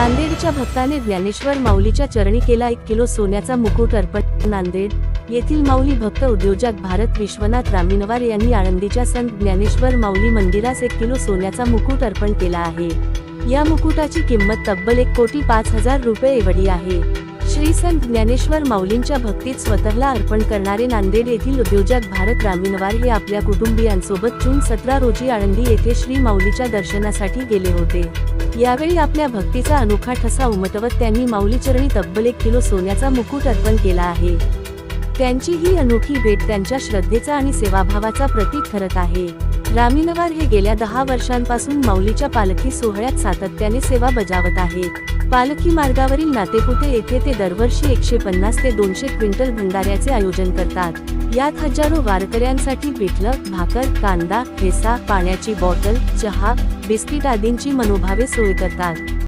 नांदेडच्या भक्ताने ज्ञानेश्वर माऊलीच्या चरणी केला एक किलो सोन्याचा मुकुट अर्पण. नांदेड येथील माऊली भक्त उद्योजक भारत विश्वनाथ रामिनवार यांनी आळंदीच्या संत ज्ञानेश्वर माऊली मंदिरास एक किलो सोन्याचा मुकुट अर्पण केला आहे. या मुकुटाची किंमत तब्बल एक कोटी पाच हजार रुपये एवढी आहे. श्री संत ज्ञानेश्वर माऊलींच्या भक्तीत स्वतःला अर्पण करणारे नांदेड येथील उद्योजक भारत रामिनवार हे आपल्या कुटुंबियांसोबत जून सतरा रोजी आळंदी येथे श्री माऊलीच्या दर्शनासाठी गेले होते. यावेळी आपल्या भक्तीचा अनोखा ठसा उमटवत त्यांनी माऊलीचरणी तब्बल एक किलो सोन्याचा मुकुट अर्पण केला आहे. त्यांची ही अनोखी भेट त्यांच्या श्रद्धेचा आणि सेवाभावाचा प्रतीक ठरत आहे. रामिनवार हे गेल्या दहा वर्षांपासून माऊलीच्या पालखी सोहळ्यात सातत्याने सेवा बजावत आहेत. पालखी मार्गावरील नातेपुते येथे ते दरवर्षी एकशे पन्नास ते दोनशे क्विंटल भंडाऱ्याचे आयोजन करतात. यात हजारो वारकऱ्यांसाठी पिठलं भाकर कांदा ठेसा पाण्याची बॉटल चहा बिस्किट आदींची मनोभावे सोय करतात.